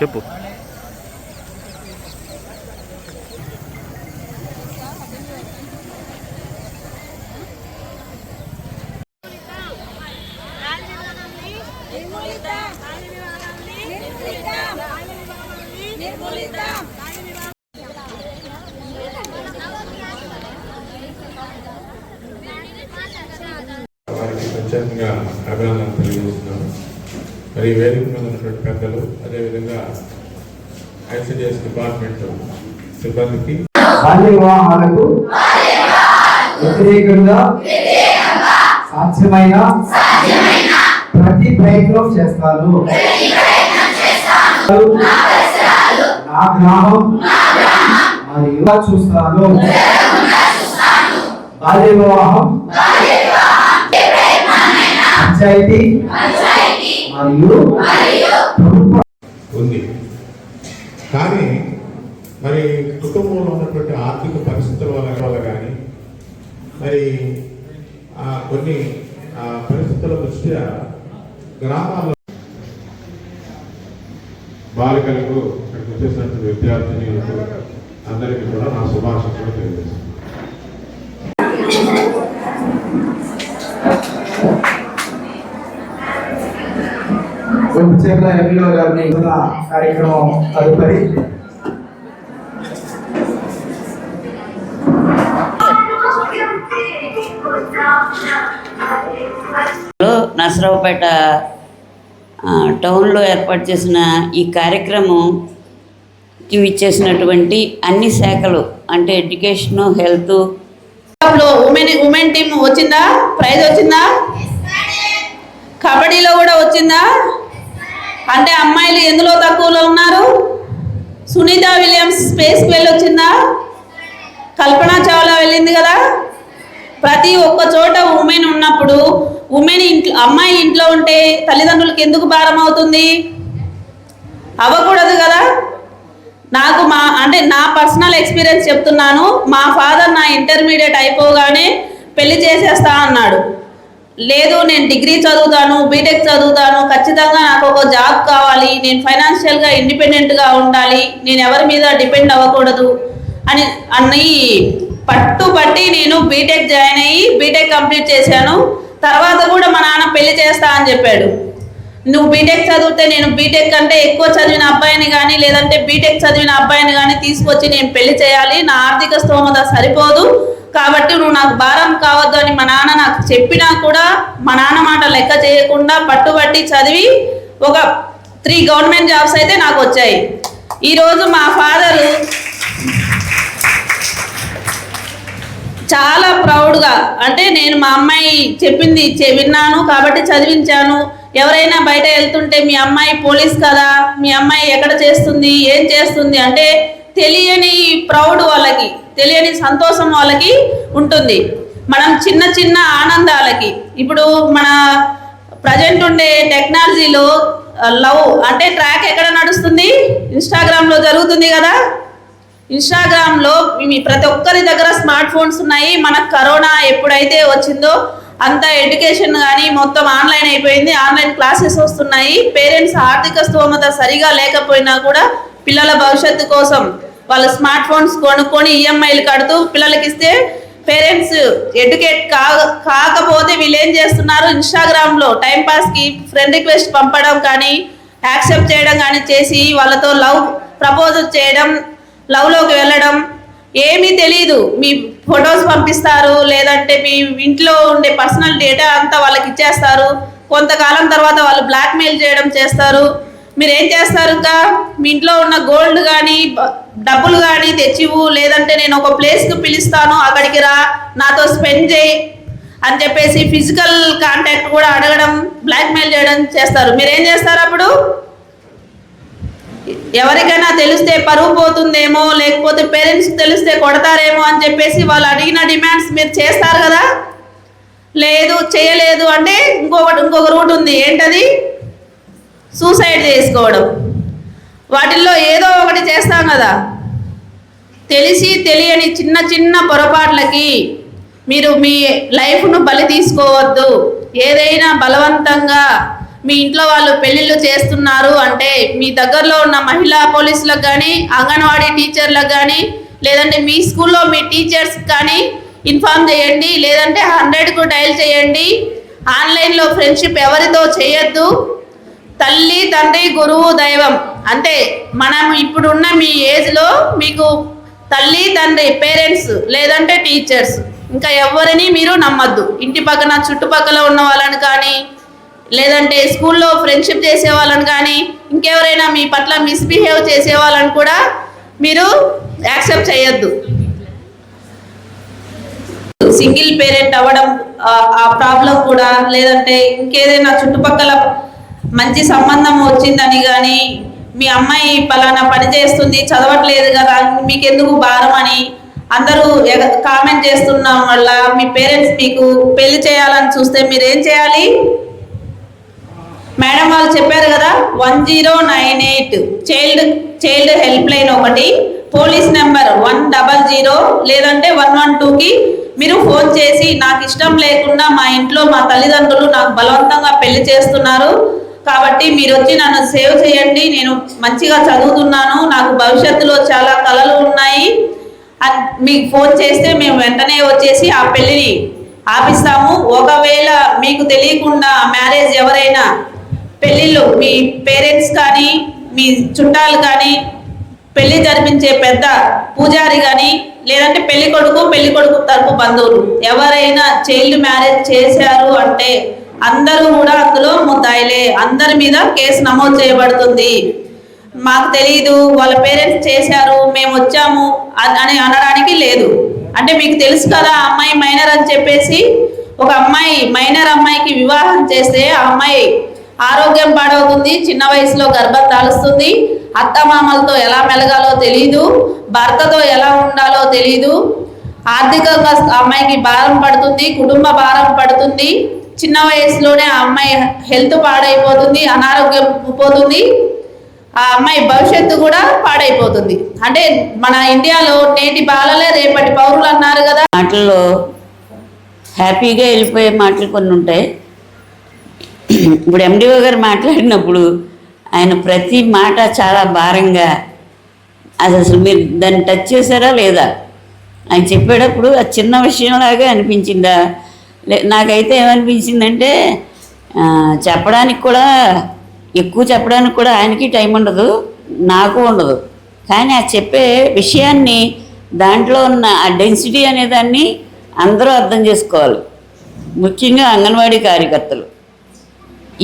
చెప్పు. ప్రత్యేకంగా అభినందనలు తెలియజేస్తున్నాను. మరి వేదిక మీద ఉన్నటువంటి పెద్దలు అదేవిధంగా ఐసిడిఎస్ డిపార్ట్మెంట్ సిబ్బందికి బాల్య వివాహాలకు వ్యతిరేకంగా సాధ్యమైన ప్రతి ప్రయత్నం చేస్తాను నా గ్రామం మరియు చూస్తాను. బాల్య వివాహం పంచాయతీ మరియు ఉంది. కానీ మరి కుటుంబంలో ఉన్నటువంటి ఆర్థిక పరిస్థితుల వల్ల వల్ల కానీ మరి కొన్ని పరిస్థితుల దృష్ట్యా గ్రామాల్లో బాలికలకు ఇక్కడికి వచ్చేసినటువంటి విద్యార్థినులకు అందరికీ కూడా నా శుభాశంసలు తెలియజేస్తాను వెంపచేపల ఎంపీఓ గారిని కార్యక్రమం తదుపరి. నసరావుపేట టౌన్లో ఏర్పాటు చేసిన ఈ కార్యక్రమంకి ఇచ్చేసినటువంటి అన్ని శాఖలు అంటే education health. Women women team వచ్చిందా? ప్రైజ్ వచ్చిందా? కబడ్డీలో కూడా వచ్చిందా? అంటే అమ్మాయిలు ఎందులో తక్కువలో ఉన్నారు? సునీత విలియమ్స్ స్పేస్కి వెళ్ళొచ్చిందా? కల్పన చావ్లా వెళ్ళింది కదా? ప్రతి ఒక్క చోట ఉమెన్ ఉన్నప్పుడు ఉమెన్ ఇంట్లో అమ్మాయి ఇంట్లో ఉంటే తల్లిదండ్రులకి ఎందుకు భారం అవుతుంది? అవ్వకూడదు కదా? నాకు మా అంటే నా పర్సనల్ ఎక్స్పీరియన్స్ చెప్తున్నాను. మా ఫాదర్ నా ఇంటర్మీడియట్ అయిపోగానే పెళ్ళి చేసేస్తా అన్నాడు. లేదు నేను డిగ్రీ చదువుతాను బీటెక్ చదువుతాను ఖచ్చితంగా నాకు ఒక జాబ్ కావాలి నేను ఫైనాన్షియల్గా ఇండిపెండెంట్గా ఉండాలి నేను ఎవరి మీద డిపెండ్ అవ్వకూడదు అని అన్ని పట్టుబట్టి నేను బీటెక్ జాయిన్ అయ్యి బీటెక్ కంప్లీట్ చేశాను. తర్వాత కూడా మా నాన్న పెళ్ళి చేస్తా అని చెప్పాడు. నువ్వు బీటెక్ చదివితే నేను బీటెక్ కంటే ఎక్కువ చదివిన అబ్బాయిని కానీ లేదంటే బీటెక్ చదివిన అబ్బాయిని కానీ తీసుకొచ్చి నేను పెళ్ళి చేయాలి. నా ఆర్థిక స్తోమత సరిపోదు. కాబట్టి నువ్వు నాకు భారం కావద్దు అని మా నాన్న నాకు చెప్పినా కూడా మా నాన్న మాట లెక్క చేయకుండా పట్టుబట్టి చదివి ఒక త్రీ గవర్నమెంట్ జాబ్స్ అయితే నాకు వచ్చాయి. ఈరోజు మా ఫాదరు చాలా ప్రౌడ్గా అంటే నేను మా అమ్మాయి చెప్పింది విన్నాను కాబట్టి చదివించాను. ఎవరైనా బయట వెళ్తుంటే మీ అమ్మాయి పోలీస్ కదా మీ అమ్మాయి ఎక్కడ చేస్తుంది ఏం చేస్తుంది అంటే తెలియని ప్రౌడ్ వాళ్ళకి తెలియని సంతోషం వాళ్ళకి ఉంటుంది. మనం చిన్న చిన్న ఆనందాలకి. ఇప్పుడు మన ప్రజెంట్ ఉండే టెక్నాలజీలో లవ్ అంటే ట్రాక్ ఎక్కడ నడుస్తుంది? ఇన్స్టాగ్రామ్లో జరుగుతుంది కదా? ఇన్స్టాగ్రామ్లో మీ ప్రతి ఒక్కరి దగ్గర స్మార్ట్ ఫోన్స్ ఉన్నాయి. మనకు కరోనా ఎప్పుడైతే వచ్చిందో అంత ఎడ్యుకేషన్ కానీ మొత్తం ఆన్లైన్ అయిపోయింది. ఆన్లైన్ క్లాసెస్ వస్తున్నాయి. పేరెంట్స్ ఆర్థిక స్తోమత సరిగా లేకపోయినా కూడా పిల్లల భవిష్యత్తు కోసం వాళ్ళు స్మార్ట్ ఫోన్స్ కొనుక్కొని ఈఎంఐలు కడుతూ పిల్లలకి ఇస్తే పేరెంట్స్ ఎడ్యుకేట్ కా కాకపోతే వీళ్ళు ఏం చేస్తున్నారు? ఇన్స్టాగ్రామ్లో టైంపాస్కి ఫ్రెండ్ రిక్వెస్ట్ పంపడం కానీ యాక్సెప్ట్ చేయడం కానీ చేసి వాళ్ళతో లవ్ ప్రపోజ్ చేయడం లవ్లోకి వెళ్ళడం ఏమీ తెలియదు మీ ఫొటోస్ పంపిస్తారు లేదంటే మీ ఇంట్లో ఉండే పర్సనల్ డేటా అంతా వాళ్ళకి ఇచ్చేస్తారు. కొంతకాలం తర్వాత వాళ్ళు బ్లాక్మెయిల్ చేయడం చేస్తారు. మీరు ఏం చేస్తారు ఇంకా? మీ ఇంట్లో ఉన్న గోల్డ్ కానీ డబ్బులు కానీ తెచ్చివు లేదంటే నేను ఒక ప్లేస్కి పిలుస్తాను అక్కడికి రా నాతో స్పెండ్ చేయి అని చెప్పేసి ఫిజికల్ కాంటాక్ట్ కూడా అడగడం బ్లాక్మెయిల్ చేయడం చేస్తారు. మీరేం చేస్తారు అప్పుడు? ఎవరికైనా తెలిస్తే పరువు పోతుందేమో లేకపోతే పేరెంట్స్ తెలిస్తే కొడతారేమో అని చెప్పేసి వాళ్ళు అడిగిన డిమాండ్స్ మీరు చేస్తారు కదా? లేదు చేయలేదు అంటే ఇంకొకటి ఇంకొక రూట్ ఉంది. ఏంటది? సూసైడ్ చేసుకోవడం. వాటిల్లో ఏదో ఒకటి చేస్తాం కదా. తెలిసి తెలియని చిన్న చిన్న పొరపాట్లకి మీరు మీ లైఫ్ను బలి తీసుకోవద్దు. ఏదైనా బలవంతంగా మీ ఇంట్లో వాళ్ళు పెళ్ళిళ్ళు చేస్తున్నారు అంటే మీ దగ్గరలో ఉన్న మహిళా పోలీసులకు కానీ అంగన్వాడీ టీచర్లకు కానీ లేదంటే మీ స్కూల్లో మీ టీచర్స్ కానీ ఇన్ఫార్మ్ చేయండి. లేదంటే హండ్రెడ్కు డయల్ చేయండి. ఆన్లైన్లో ఫ్రెండ్షిప్ ఎవరితో చేయొద్దు. తల్లి తండ్రి గురువు దైవం. అంటే మనం ఇప్పుడున్న మీ ఏజ్లో మీకు తల్లి తండ్రి పేరెంట్స్ లేదంటే టీచర్స్. ఇంకా ఎవరిని మీరు నమ్మద్దు. ఇంటి పక్కన చుట్టుపక్కల ఉన్న వాళ్ళని కానీ లేదంటే స్కూల్లో ఫ్రెండ్షిప్ చేసే వాళ్ళని కానీ ఇంకెవరైనా మీ పట్ల మిస్బిహేవ్ చేసే వాళ్ళని కూడా మీరు యాక్సెప్ట్ చేయొద్దు. సింగిల్ పేరెంట్ అవ్వడం ఆ ప్రాబ్లం కూడా లేదంటే ఇంకేదైనా చుట్టుపక్కల మంచి సంబంధం వచ్చిందని కానీ మీ అమ్మాయి పలానా పని చేస్తుంది చదవట్లేదు కదా మీకు ఎందుకు భారం అని అందరూ కామెంట్ చేస్తున్నాం వల్ల మీ పేరెంట్స్ మీకు పెళ్ళి చేయాలని చూస్తే మీరు ఏం చేయాలి? మేడం వాళ్ళు చెప్పారు కదా one zero nine eight child child help line ఒకటి police number one double zero లేదంటే వన్ వన్ టూకి మీరు ఫోన్ చేసి నాకు ఇష్టం లేకుండా మా ఇంట్లో మా తల్లిదండ్రులు నాకు బలవంతంగా పెళ్ళి చేస్తున్నారు కాబట్టి మీరు వచ్చి నన్ను సేవ్ చేయండి. నేను మంచిగా చదువుతున్నాను. నాకు భవిష్యత్తులో చాలా కళలు ఉన్నాయి. అని మీకు ఫోన్ చేస్తే మేము వెంటనే వచ్చేసి ఆ పెళ్ళిని ఆపిస్తాము. ఒకవేళ మీకు తెలియకుండా మ్యారేజ్ ఎవరైనా పెళ్ళిళ్ళు మీ పేరెంట్స్ కానీ మీ చుట్టాలు కానీ పెళ్ళి జరిపించే పెద్ద పూజారి కానీ లేదంటే పెళ్ళి కొడుకు పెళ్ళి కొడుకు తరపు బంధువులు ఎవరైనా చైల్డ్ మ్యారేజ్ చేశారు అంటే అందరూ కూడా అందులో ముద్దాయిలే. అందరి మీద కేసు నమోదు చేయబడుతుంది. మాకు తెలియదు వాళ్ళ పేరెంట్స్ చేశారు మేము వచ్చాము అని అనడానికి లేదు. అంటే మీకు తెలుసు కదా ఆ అమ్మాయి మైనర్ అని చెప్పేసి ఒక అమ్మాయి మైనర్ అమ్మాయికి వివాహం చేస్తే ఆ అమ్మాయి ఆరోగ్యం పాడవుతుంది చిన్న వయసులో గర్భం తాలుస్తుంది అత్తమామలతో ఎలా మెలగాలో తెలియదు భర్తతో ఎలా ఉండాలో తెలియదు ఆర్థికంగా అమ్మాయికి భారం పడుతుంది కుటుంబ భారం పడుతుంది. చిన్న వయసులోనే ఆ అమ్మాయి హెల్త్ పాడైపోతుంది అనారోగ్యం పోతుంది. ఆ అమ్మాయి భవిష్యత్తు కూడా పాడైపోతుంది. అంటే మన ఇండియాలో నేటి బాలలే రేపటి పౌరులు అన్నారు కదా. మాటల్లో హ్యాపీగా వెళ్ళిపోయే మాటలు కొన్ని ఉంటాయి. ఇప్పుడు ఎండిఓ గారు మాట్లాడినప్పుడు ఆయన ప్రతి మాట చాలా భారంగా అది అసలు మీరు దాన్ని టచ్ చేశారా లేదా? ఆయన చెప్పేటప్పుడు ఆ చిన్న విషయంలాగా అనిపించిందా? నాకైతే ఏమనిపించిందంటే చెప్పడానికి కూడా ఎక్కువ చెప్పడానికి కూడా ఆయనకి టైం ఉండదు నాకు ఉండదు. కానీ ఆ చెప్పే విషయాన్ని దాంట్లో ఉన్న ఆ డెన్సిటీ అనేదాన్ని అందరూ అర్థం చేసుకోవాలి. ముఖ్యంగా అంగన్వాడీ కార్యకర్తలు.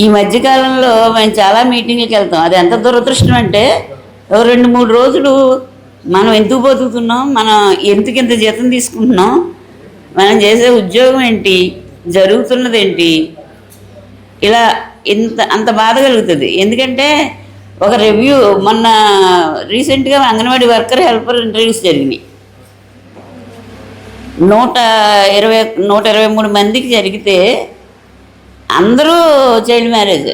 ఈ మధ్యకాలంలో మేము చాలా మీటింగ్లకు వెళ్తాం. అది ఎంత దురదృష్టం అంటే రెండు మూడు రోజులు మనం ఎందుకు బతుకుతున్నాం మనం ఎందుకు ఇంత జీతం తీసుకుంటున్నాం మనం చేసే ఉద్యోగం ఏంటి? జరుగుతున్నది ఏంటి? ఇలా ఇంత అంత బాధ కలుగుతుంది. ఎందుకంటే ఒక రివ్యూ మొన్న రీసెంట్గా అంగన్వాడీ వర్కర్ హెల్పర్ ఇంటర్వ్యూస్ జరిగినాయి. నూట ఇరవై నూట ఇరవై మూడు మందికి జరిగితే అందరూ చైల్డ్ మ్యారేజ్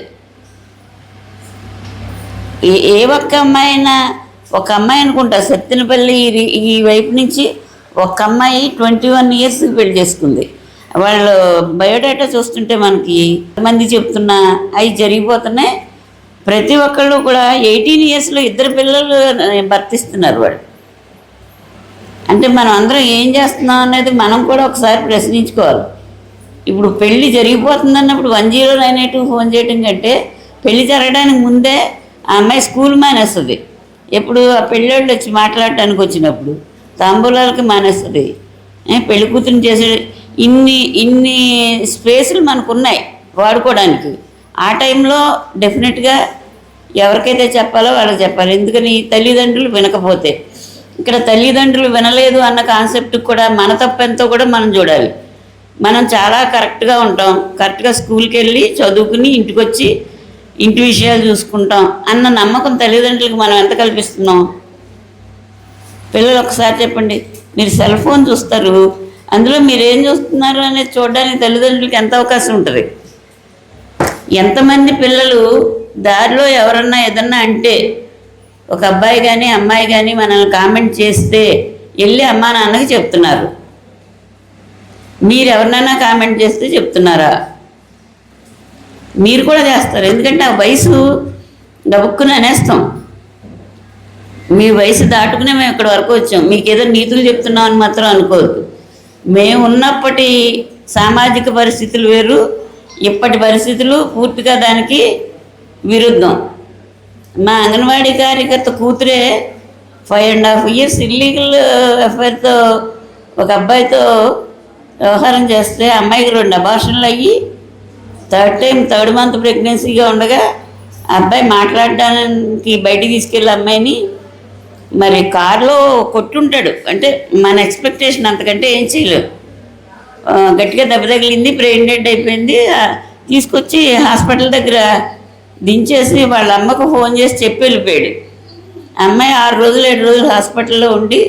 ఏ ఒక్క అమ్మాయి అయినా ఒక అమ్మాయి అనుకుంటా సత్తినపల్లి ఈ వైపు నుంచి ఒక అమ్మాయి ట్వంటీ వన్ ఇయర్స్ పెళ్ళి చేసుకుంది. వాళ్ళు బయోడేటా చూస్తుంటే మనకి మంది చెప్తున్నా అవి జరిగిపోతున్నాయి. ప్రతి ఒక్కళ్ళు కూడా ఎయిటీన్ ఇయర్స్లో ఇద్దరు పిల్లలు భర్తిస్తున్నారు వాళ్ళు. అంటే మనం అందరం ఏం చేస్తున్నాం అనేది మనం కూడా ఒకసారి ప్రశ్నించుకోవాలి. ఇప్పుడు పెళ్ళి జరిగిపోతుందన్నప్పుడు one zero nine eight phone చేయడం కంటే పెళ్ళి జరగడానికి ముందే ఆ అమ్మాయి స్కూల్ మానేస్తుంది. ఎప్పుడు ఆ పెళ్ళోళ్ళు వచ్చి మాట్లాడటానికి వచ్చినప్పుడు తాంబూలాలకి మానేస్తుంది. పెళ్ళి కూతురుని చేసే ఇన్ని ఇన్ని స్పేసులు మనకు ఉన్నాయి వాడుకోవడానికి. ఆ టైంలో డెఫినెట్గా ఎవరికైతే చెప్పాలో వాళ్ళకి చెప్పాలి. ఎందుకని తల్లిదండ్రులు వినకపోతే. ఇక్కడ తల్లిదండ్రులు వినలేదు అన్న కాన్సెప్ట్ కూడా మన తప్పెంతో కూడా మనం చూడాలి. మనం చాలా కరెక్ట్గా ఉంటాం. కరెక్ట్గా స్కూల్కి వెళ్ళి చదువుకుని ఇంటికి వచ్చి ఇంటి విషయాలు చూసుకుంటాం అన్న నమ్మకం తల్లిదండ్రులకు మనం ఎంత కల్పిస్తున్నాం? పిల్లలు ఒకసారి చెప్పండి మీరు సెల్ ఫోన్ చూస్తారు అందులో మీరు ఏం చూస్తున్నారు అనేది చూడడానికి తల్లిదండ్రులకి ఎంత అవకాశం ఉంటుంది? ఎంతమంది పిల్లలు దారిలో ఎవరన్నా ఏదన్నా అంటే ఒక అబ్బాయి కానీ అమ్మాయి కానీ మనల్ని కామెంట్ చేస్తే వెళ్ళి అమ్మా నాన్నకి చెప్తున్నారు. మీరు ఎవరినైనా కామెంట్ చేస్తే చెప్తున్నారా? మీరు కూడా చేస్తారు ఎందుకంటే ఆ వయసు గబుక్కుని అనేస్తాం. మీ వయసు దాటుకునే మేము ఇక్కడ వరకు వచ్చాం. మీకు ఏదో నీతులు చెప్తున్నాం అని మాత్రం అనుకోవద్దు. మేము ఉన్నప్పటి సామాజిక పరిస్థితులు వేరు ఇప్పటి పరిస్థితులు పూర్తిగా దానికి విరుద్ధం. మా అంగన్వాడీ కార్యకర్త కూతురే five and half years illegal అఫైర్తో ఒక అబ్బాయితో వ్యవహారం చేస్తే అమ్మాయికి రెండు అబార్షన్లు అయ్యి థర్డ్ టైం థర్డ్ మంత్ ప్రెగ్నెన్సీగా ఉండగా ఆ అబ్బాయి మాట్లాడడానికి బయటికి తీసుకెళ్ళి అమ్మాయిని మరి కారులో కొట్టుంటాడు. అంటే మన ఎక్స్పెక్టేషన్ అంతకంటే ఏం చేయలేదు గట్టిగా దెబ్బ తగిలింది బ్రెయిన్ డెడ్ అయిపోయింది. తీసుకొచ్చి హాస్పిటల్ దగ్గర దించేసి వాళ్ళ అమ్మకు ఫోన్ చేసి చెప్పి వెళ్ళిపోయాడు. అమ్మాయి ఆరు రోజులు ఏడు రోజులు హాస్పిటల్లో ఉండి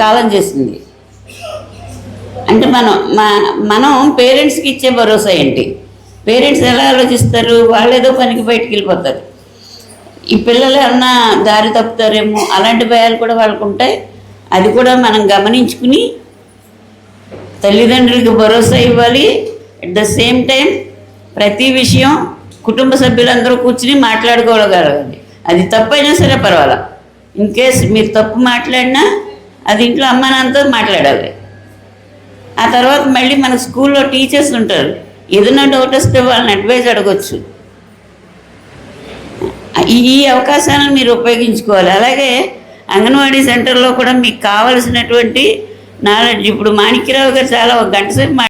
కాలం చేసింది. అంటే మనం మా మనం పేరెంట్స్కి ఇచ్చే భరోసా ఏంటి? పేరెంట్స్ ఎలా ఆలోచిస్తారు? వాళ్ళు ఏదో పనికి బయటికి వెళ్ళిపోతారు. ఈ పిల్లలు ఏమన్నా దారి తప్పుతారేమో? అలాంటి భయాలు కూడా వాళ్ళకు ఉంటాయి. అది కూడా మనం గమనించుకుని తల్లిదండ్రులకు భరోసా ఇవ్వాలి. అట్ ద సేమ్ టైం ప్రతి విషయం కుటుంబ సభ్యులందరూ కూర్చుని మాట్లాడుకోగలగాలి. అది తప్పైనా సరే పర్వాలా. ఇన్ కేస్ మీరు తప్పు మాట్లాడినా అది ఇంట్లో అమ్మ నాన్నతో మాట్లాడాలి. ఆ తర్వాత మళ్ళీ మన స్కూల్లో టీచర్స్ ఉంటారు. ఏదైనా డౌట్ వస్తే వాళ్ళని అడ్వైజ్ అడగొచ్చు. ఈ అవకాశాలను మీరు ఉపయోగించుకోవాలి. అలాగే అంగన్వాడీ సెంటర్లో కూడా మీకు కావలసినటువంటి నాలెడ్జ్. ఇప్పుడు మాణిక్యరావు గారు చాలా ఒక గంట సేపు